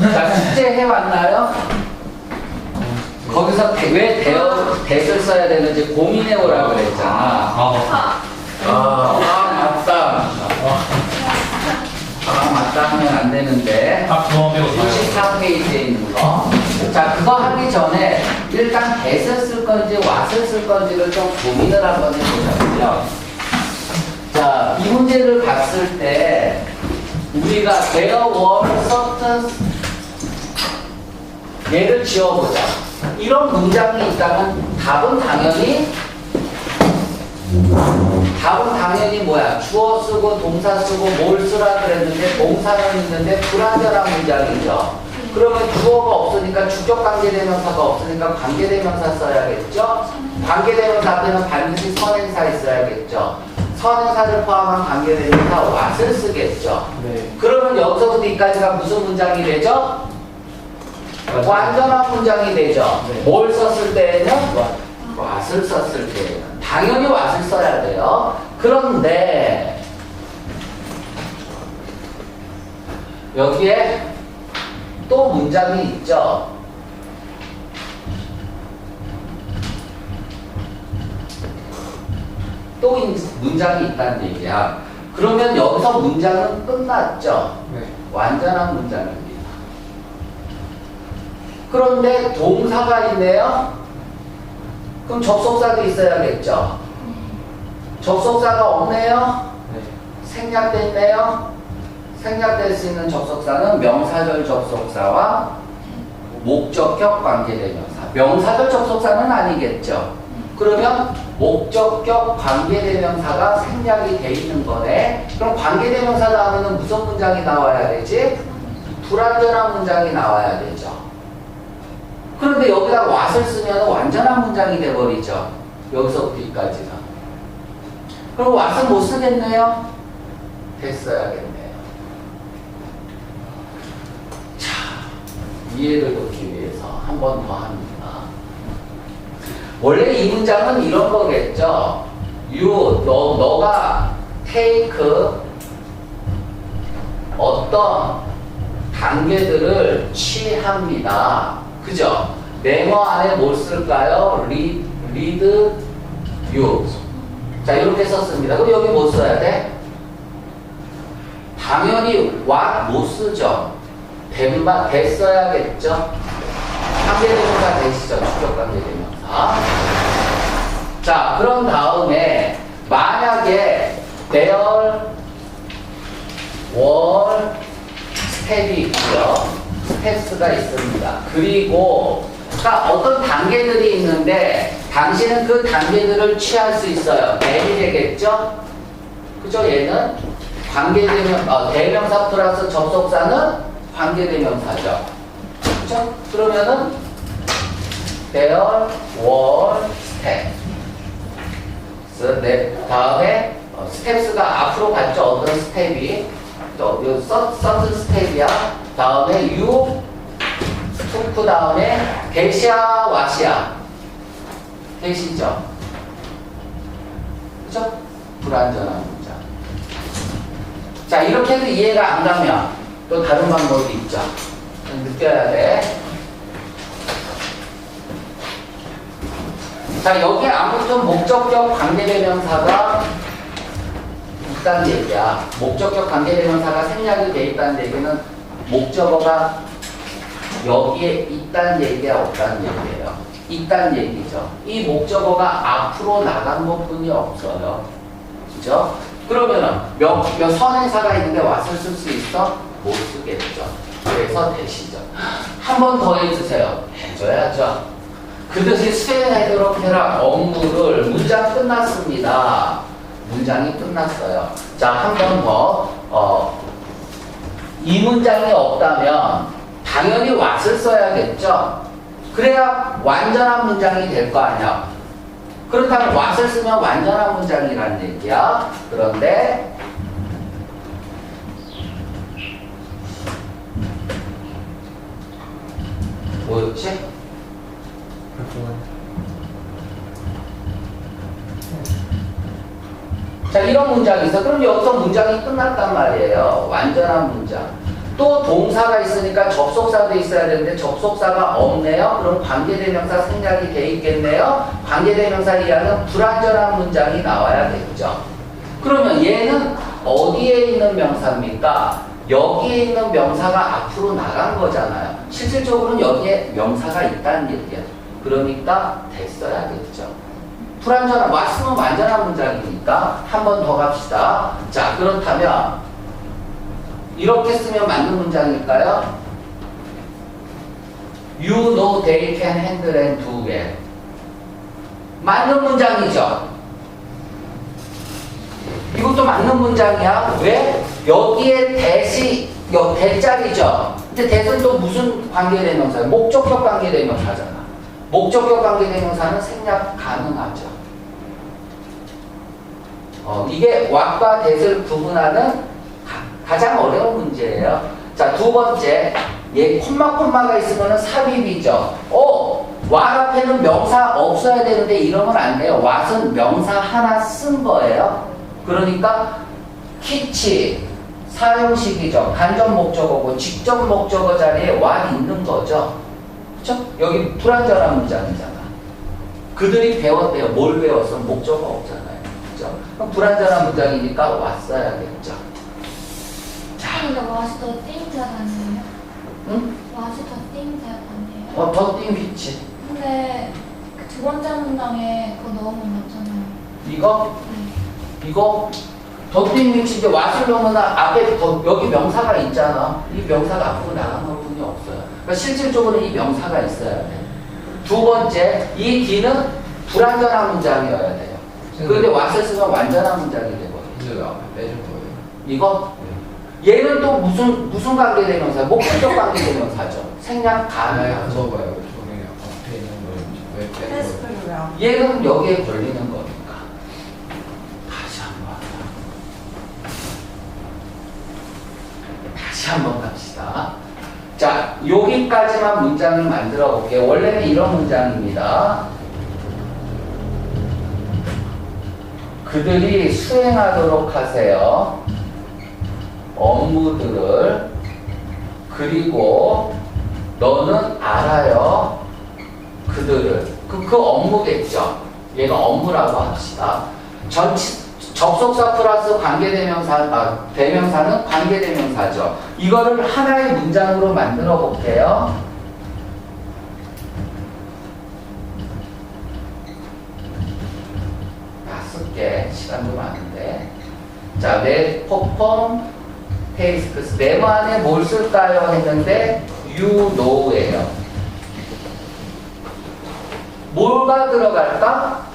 자, 숙제 해왔나요? 거기서 대- 왜 대어, 대를 써야 되는지 고민해오라고 그랬잖아. 아, 아, 아, 맞다. 아, 맞다 하면 안 되는데. 딱다 64페이지에 있는 거. 자, 그거 하기 전에 일단 대을 쓸 건지 왓을 쓸 건지를 좀 고민을 한번 해보자고요. 자, 이 문제를 봤을 때 우리가 there were certain 얘를 지어보자. 이런 문장이 있다면 답은 당연히 답은 당연히 뭐야? 주어 쓰고 동사 쓰고 뭘 쓰라 그랬는데 동사는 있는데 불완전한 문장이죠. 그러면 주어가 없으니까 주격 관계대명사가 없으니까 관계대명사 써야겠죠? 관계대명사 앞에는 반드시 선행사 있어야겠죠? 선행사를 포함한 관계대명사 what을 쓰겠죠? 네. 그러면 여기서부터 여기까지가 무슨 문장이 되죠? 완전한 문장이 되죠. 네. 뭘 썼을 때에는 what을 썼을 때에는 당연히 what을 써야 돼요. 그런데 여기에 또 문장이 있죠. 또 인- 문장이 있다는 얘기야. 그러면 여기서 문장은 끝났죠. 네. 완전한 문장입니다. 그런데 동사가 있네요. 그럼 접속사도 있어야겠죠. 접속사가 없네요. 네. 생략됐네요. 생략될 수 있는 접속사는 명사절 접속사와 목적격 관계대명사. 명사절 접속사는 아니겠죠. 그러면 목적격 관계대명사가 생략이 돼 있는 거네. 그럼 관계대명사 다음에는 무슨 문장이 나와야 되지? 불완전한 문장이 나와야 되죠. 그런데 여기다 what을 쓰면 완전한 문장이 돼버리죠. 여기서부터 여기까지는. 그럼 what은 못 쓰겠네요? 됐어야겠네요. 자, 이해를 돕기 위해서 한 번 더 합니다. 원래 이 문장은 이런 거겠죠. You, 너, 너가 take 어떤 단계들을 취합니다. 그죠? 네모 안에 뭘 쓸까요? read, read you. 자, 이렇게 썼습니다. 그럼 여기 뭐 써야 돼? 당연히 what 못 쓰죠. 된만 됐어야겠죠. 관계대명사 되시죠. 추격 관계대명사. 자, 그런 다음에 만약에 there were 스텝이 스텝스가 있습니다. 그리고 그러니까 어떤 단계들이 있는데 당신은 그 단계들을 취할 수 있어요. 이 되겠죠? 그죠? 얘는 관계대명 어, 대명사 플러스 접속사는 관계대명사죠. 그죠? 그러면은 there were steps. 네, 다음에 어, 스텝스가 앞으로 갔죠. 어떤 스텝이 또요 서, 서튼 스텝이야. 다음에 유 투크 다음에 대시아 와시아 대시죠. 그죠? 불완전한 문장. 자 이렇게 해도 이해가 안 가면 또 다른 방법이 있죠. 느껴야 돼. 자, 여기 아무튼 목적격 관계대명사가 있다는 얘기야. 목적격 관계대명사가 생략이 돼 있다는 얘기는 목적어가 여기에 있다는 얘기야, 없다는 얘기예요. 있다는 얘기죠. 이 목적어가 앞으로 나간 것 뿐이 없어요. 그죠? 그러면은 몇, 몇 선행사가 있는데 쓸수 있어? 못 쓰겠죠. 그래서 대시죠. 한 번 더 해주세요. 해줘야죠. 그것이 수행하도록 해라 업무를 문장 끝났습니다. 문장이 끝났어요. 자, 한 번 더. 어, 이 문장이 없다면 당연히 what을 써야겠죠. 그래야 완전한 문장이 될 거 아니야. 그렇다면 what을 쓰면 완전한 문장이라는 얘기야. 그런데 뭐였지? 자, 이런 문장이 있어. 그럼 여기서 문장이 끝났단 말이에요. 완전한 문장. 또 동사가 있으니까 접속사도 있어야 되는데 접속사가 없네요. 그럼 관계대명사 생략이 돼 있겠네요. 관계대명사 이하는 불완전한 문장이 나와야 되겠죠. 그러면 얘는 어디에 있는 명사입니까? 여기에 있는 명사가 앞으로 나간 거잖아요. 실질적으로는 여기에 명사가 있다는 얘기야. 그러니까 됐어야겠죠. 불완전한 왔으면 완전한 문장이니까 한 번 더 갑시다. 자 그렇다면 이렇게 쓰면 맞는 문장일까요? You know they can handle and do well. 맞는 문장이죠. 이것도 맞는 문장이야. 왜? 여기에 대시, 여 대자리죠. 근데 대는 또 무슨 관계대명사예요? 목적격 관계대명사잖아. 목적격 관계대명사는 생략 가능하죠. 어, 이게 what과 that을 구분하는 가, 장 어려운 문제예요. 자, 두 번째. 얘 콤마 콤마가 있으면 삽입이죠. 어, what 앞에는 명사 없어야 되는데 이러면 안 돼요. what은 명사 하나 쓴 거예요. 그러니까 키치 사용식이죠. 간접 목적어고 직접 목적어 자리에 what 있는 거죠. 그렇죠? 여기 불완전한 문장이잖아. 그들이 배웠대요. 뭘 배웠어? 목적어 없잖아요. 그렇죠? 그럼 불완전한 문장이니까 왔어야겠죠. 자, 근데 와시 더 띵자단이에요? 응? 와시 더 띵자단이에요? 어, 더띵 위치. 근데 그 두 번째 문장에 그거 넣으면 맞잖아요. 이거 네. 이거 더띵 위치 이제 왓을 넣으면 앞에 더, 여기 명사가 있잖아. 이 명사가 앞으로 나간 것 뿐이 없어요. 그러니까 실질적으로 이 명사가 있어야 돼. 두 번째, 이 D는 불완전한 문장이어야 돼요. 그런데 왓을 쓰면 완전한 문장이 되거든요. 빼준 거예요? 이거 얘는 또 무슨 무슨 관계대명사? 목적격 관계대명사죠. 생략 아, 거왜 빼준 거예요? 테스트로요. 얘는 여기에 걸리는 거니까. 다시 한번. 한번 갑시다. 자, 여기까지만 문장을 만들어 볼게요. 원래는 이런 문장입니다. 그들이 수행하도록 하세요. 업무들을. 그리고 너는 알아요. 그들을. 그, 그 업무겠죠. 얘가 업무라고 합시다. 전치, 접속사 플러스 관계대명사, 아, 대명사는 관계대명사죠. 이거를 하나의 문장으로 만들어 볼게요. 다섯 개, 시간도 많은데. 자, 내 퍼폼 테이스크스. 네모 안에 뭘 쓸까요? 했는데, you know예요. 뭐가 들어갈까?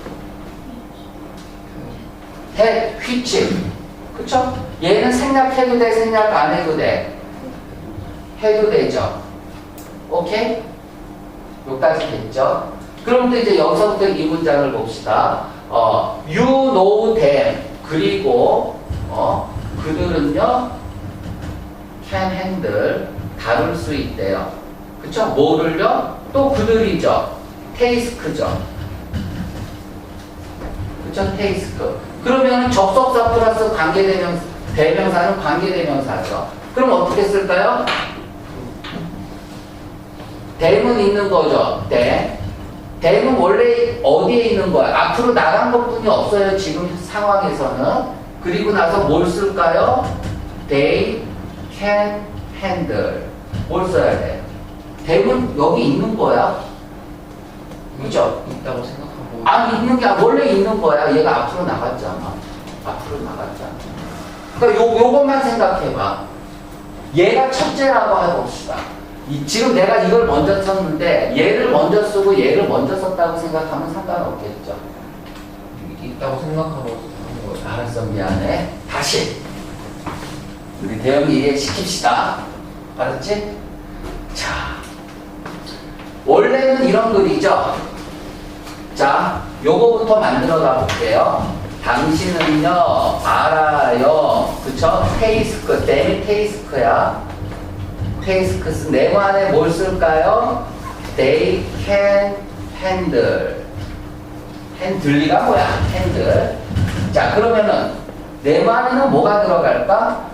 해, which. 그쵸? 얘는 생략해도 돼, 생략 안 해도 돼. 해도 되죠. 오케이? 여기까지 됐죠? 그럼 또 이제 여기서부터 이 문장을 봅시다. 어, you know them. 그리고, 어, 그들은요, can handle. 다룰 수 있대요. 그쵸? 뭐를요? 또 그들이죠. 테이스크죠. 그쵸? 테이스크. 그러면 접속사 플러스 관계대명, 대명사는 관계대명사죠. 그럼 어떻게 쓸까요? 댐은 있는 거죠. 댐. 댐은 원래 어디에 있는 거야? 앞으로 나간 것 뿐이 없어요. 지금 상황에서는. 그리고 나서 뭘 쓸까요? They can handle. 뭘 써야 돼? 댐은 여기 있는 거야. 그죠? 있다고 생각하고 아니 있는 게 아니라 원래 있는 거야. 얘가 앞으로 나갔잖아. 앞으로 나갔잖아. 그러니까 요 요것만 생각해봐. 얘가 첫째라고 해봅시다. 이, 지금 내가 이걸 먼저 썼는데 얘를 먼저 쓰고 얘를 먼저 썼다고 생각하면 상관없겠죠. 있다고 생각하고 하는 거예요. 알았어 미안해. 다시 우리 대영이 이해 시킵시다. 알았지? 자 원래는 이런 글이죠. 자 요거부터 만들어 가 볼게요. 당신은요 알아요. 그쵸? 테이스크 댐이 테이스크야. 테이스크스 네모 안에 뭘 쓸까요? They can handle. 핸들리가 뭐야? 핸들. 자, 그러면은 안에는 뭐가 들어갈까?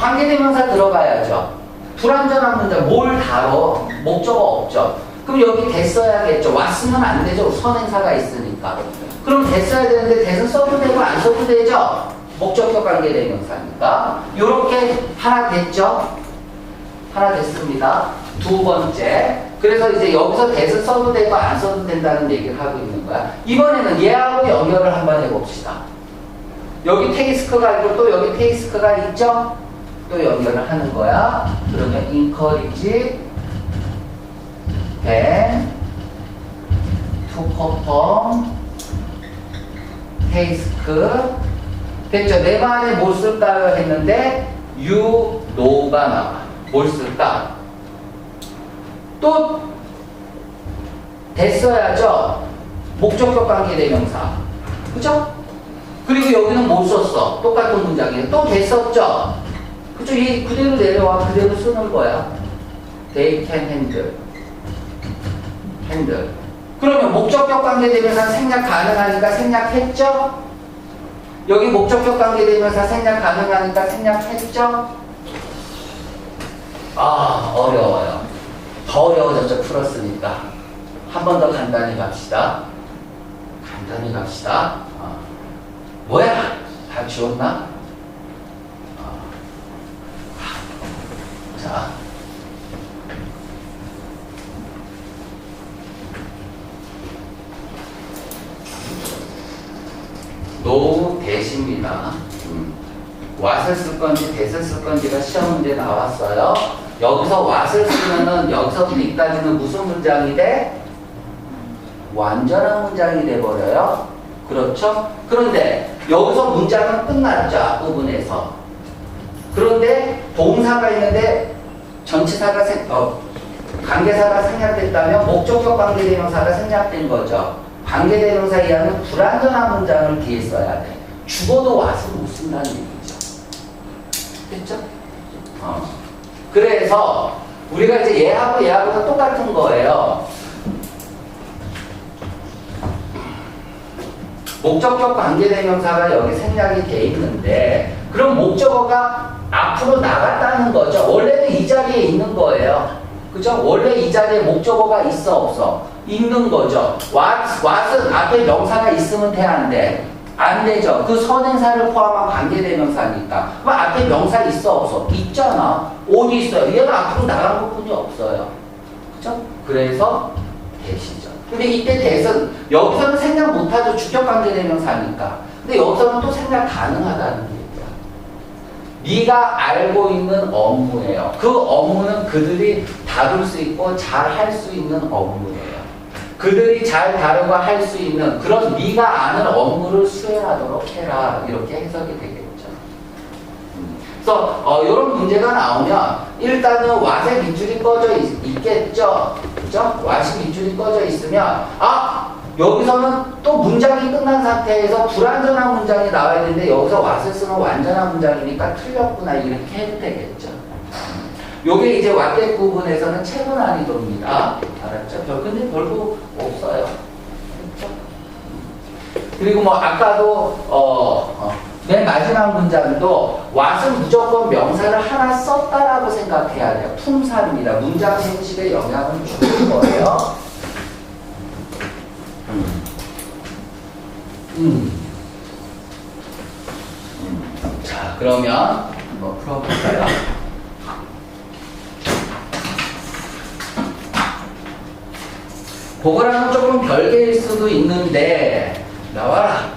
관계대명사 들어가야죠. 불완전한 문장 뭘 다뤄? 목적어 없죠. 그럼 여기 됐어야겠죠. 왔으면 안 되죠. 선행사가 있으니까. 그럼 됐어야 되는데 대은 써도 되고 안 써도 되죠. 목적격 관계대명사니까. 요렇게 하나 됐죠. 하나 됐습니다. 두 번째. 그래서 이제 여기서 대은 써도 되고 안 써도 된다는 얘기를 하고 있는 거야. 이번에는 얘하고 연결을 한번 해봅시다. 여기 테이스크가 있고 또 여기 테이스크가 있죠? 또 연결을 하는 거야. 그러면 encourage them to 됐죠? 내 말에 뭘 쓸까요? 했는데 you know가 나와. 뭘 쓸까? 또 됐어야죠? 목적격 관계대명사. 그죠? 그리고 여기는 못 썼어. 똑같은 문장이에요. 또 됐었죠? 그죠? 이 그대로 내려와. 그대로 쓰는 거야. They can handle. handle. 그러면 목적격 관계되면서 생략 가능하니까 생략했죠? 여기 목적격 관계되면서 생략 가능하니까 생략했죠? 아, 어려워요. 더 어려워졌죠? 풀었으니까. 한 번 더 간단히 갑시다. 간단히 갑시다. 어. 뭐야? 다 지웠나? 자. 노 대시입니다. 음. 왓을 쓸 건지 대을 쓸 건지가 시험 문제 나왔어요. 여기서 왓을 쓰면은 여기서부터 이까지는 무슨 문장이 돼? 완전한 문장이 돼버려요. 그렇죠? 그런데 여기서 문장은 끝났죠. 앞부분에서. 그런데 동사가 있는데 전치사가 생, 어, 관계사가 생략됐다면 목적격 관계대명사가 생략된 거죠. 관계대명사 이하는 불완전한 문장을 뒤에 써야 돼. 죽어도 와서 못 쓴다는 얘기죠. 됐죠? 어. 그래서 우리가 이제 얘하고 얘하고도 똑같은 거예요. 목적격 관계대명사가 여기 생략이 돼 있는데 그럼 목적어가 앞으로 나갔다는 거죠. 원래는 이 자리에 있는 거예요. 그죠? 원래 이 자리에 목적어가 있어 없어? 있는 거죠. what, what은 앞에 명사가 있으면 돼안 되죠. 그 선행사를 포함한 관계대명사니까. 그럼 앞에 명사 있어 없어? 있잖아. 어디 있어요? 얘는 앞으로 나간 것뿐이 없어요. 그죠? 그래서 대시죠. 근데 이때 대선 여기서는 생략 못하죠. 주격 관계대명사니까. 근데 여기서는 또 생략 가능하다는. 네가 알고 있는 업무예요. 그 업무는 그들이 다룰 수 있고 잘 할 수 있는 업무예요. 그들이 잘 다루고 할 수 있는 그런 네가 아는 업무를 수행하도록 해라. 이렇게 해석이 되겠죠. 음. 그래서 어, 이런 문제가 나오면 일단은 왓의 밑줄이 꺼져 있, 겠죠 그죠? 왓이 밑줄이 꺼져 있으면 아 여기서는 또 문장이 끝난 상태에서 불완전한 문장이 나와야 되는데 여기서 왓을 쓰면 완전한 문장이니까 틀렸구나 이렇게 해도 되겠죠. 요게 이제 왓대 부분에서는 최고 난이도입니다. 알았죠? 별 근데 별거 없어요. 그렇죠? 그리고 뭐 아까도 어, 어, 맨 마지막 문장도 왓은 무조건 명사를 하나 썼다라고 생각해야 돼요. 품사입니다. 문장 형식에 영향을 주는 거예요. 음. 음. 자, 그러면 한번 풀어볼까요? 그거랑은 조금 별개일 수도 있는데 나와라.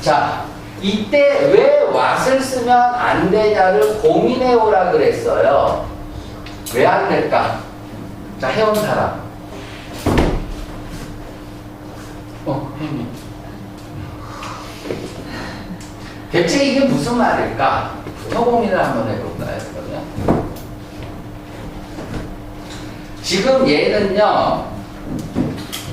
자, 이때 왜 왓을 쓰면 안 되냐를 고민해 오라 그랬어요. 왜 안 될까? 자, 해온 사람. 어, 형님. 대체 이게 무슨 말일까? 더 고민을 한번 해볼까요, 그러면? 지금 얘는요,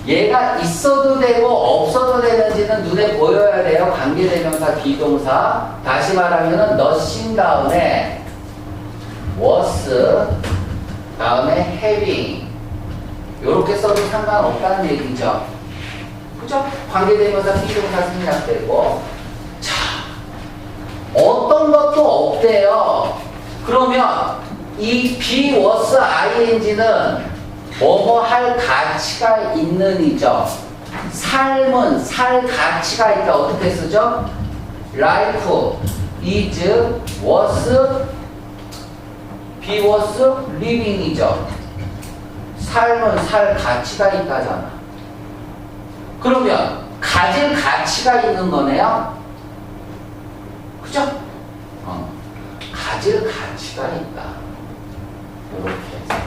얘가 있어도 되고 없어도 되는지는 눈에 보여야 돼요. 관계대명사 비동사. 다시 말하면은 nothing 다음에 was 다음에 having 요렇게 써도 상관없다는 얘기죠. 그죠? 관계대명사 비동사 생략되고 자 어떤 것도 없대요. 그러면 이 be was ing는 뭐뭐 할 가치가 있는 이죠. 삶은 살 가치가 있다. 어떻게 쓰죠? life is was be was living이죠. 삶은 살 가치가 있다잖아. 그러면 가질 가치가 있는 거네요. 그죠? 어. 가질 가치가 있다. 이렇게.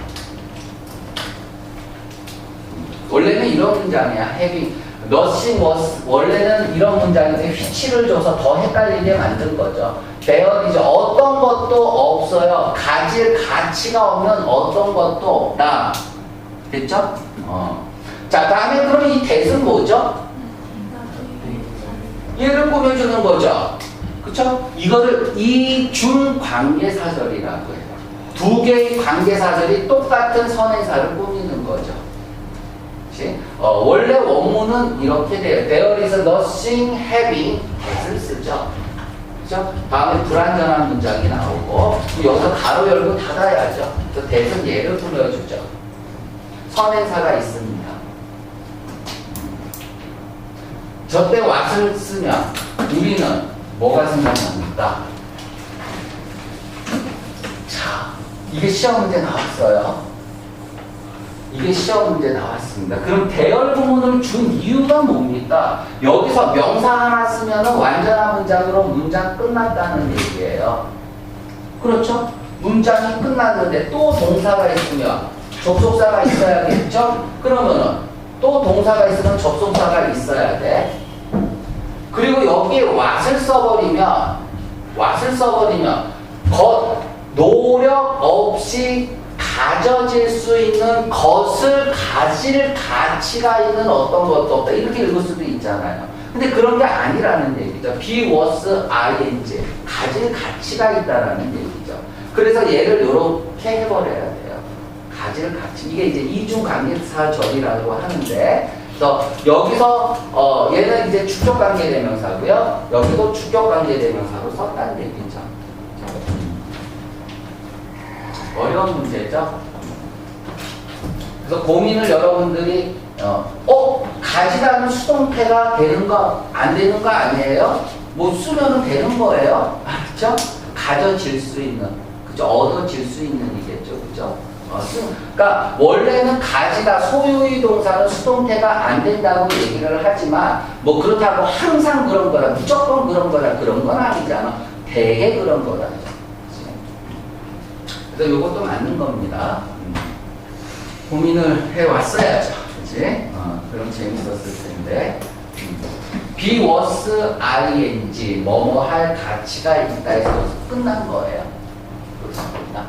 원래는 이런 문장이야. having nothing 원래는 이런 문장인데 휘치를 줘서 더 헷갈리게 만든 거죠. is 어떤 것도 없어요. 가질 가치가 없는 어떤 것도 없다. 됐죠? 어. 자, 다음에 그럼 이 대은 뭐죠? 얘를 꾸며주는 거죠. 그쵸? 이거를 이중 관계사절이라고 해요. 두 개의 관계사절이 똑같은 선행사를 꾸미는 거죠. 어, 원래 원문은 이렇게 돼요. There is nothing having that을 쓰죠. 그죠? 다음에 불완전한 문장이 나오고 여기서 가로 열고 닫아야죠. 그래서 that은 얘를 꾸며주죠. 선행사가 있습니다. 저때 what을 쓰면 우리는 뭐가 생각납니까? 자, 이게 시험 문제 나왔어요. 이게 시험 문제 나왔습니다. 그럼 대열 부문을 준 이유가 뭡니까? 여기서 명사 하나 쓰면 완전한 문장으로 문장 끝났다는 얘기예요. 그렇죠? 문장이 끝났는데 또 동사가 있으면 접속사가 있어야겠죠? 그러면은 또 동사가 있으면 접속사가 있어야 돼. 그리고 여기에 what을 써버리면 what을 써버리면 것 노력 없이 가져질 수 있는 것을 가질 가치가 있는 어떤 것도 없다 이렇게 읽을 수도 있잖아요. 근데 그런 게 아니라는 얘기죠. be was ing 가질 가치가 있다라는 얘기죠. 그래서 얘를 이렇게 해버려야 돼요. 가질 가치 이게 이제 이중 관계사절이라고 하는데 그래서 여기서 어 얘는 이제 축적 관계 대명사고요. 여기도 축적 관계 대명사로 썼다는 얘기죠. 어려운 문제죠. 그래서 고민을 여러분들이 어, 어 가지다는 수동태가 되는 거 안 되는 거 아니에요? 뭐 쓰면은 되는 거예요. 그렇죠? 가져질 수 있는 그죠? 얻어질 수 있는 이겠죠, 그죠? 그러니까 원래는 가지다 소유의 동사는 수동태가 안 된다고 얘기를 하지만 뭐 그렇다고 항상 그런 거라 무조건 그런 거라 그런 건 아니잖아. 대개 그런. 그치? 그래서 이것도 맞는 겁니다. 음. 고민을 해왔어야죠. 그지? 어, 그럼 재밌었을 텐데. 음. be was ing 뭐뭐 할 가치가 있다 해서 끝난 거예요. 그렇습니다.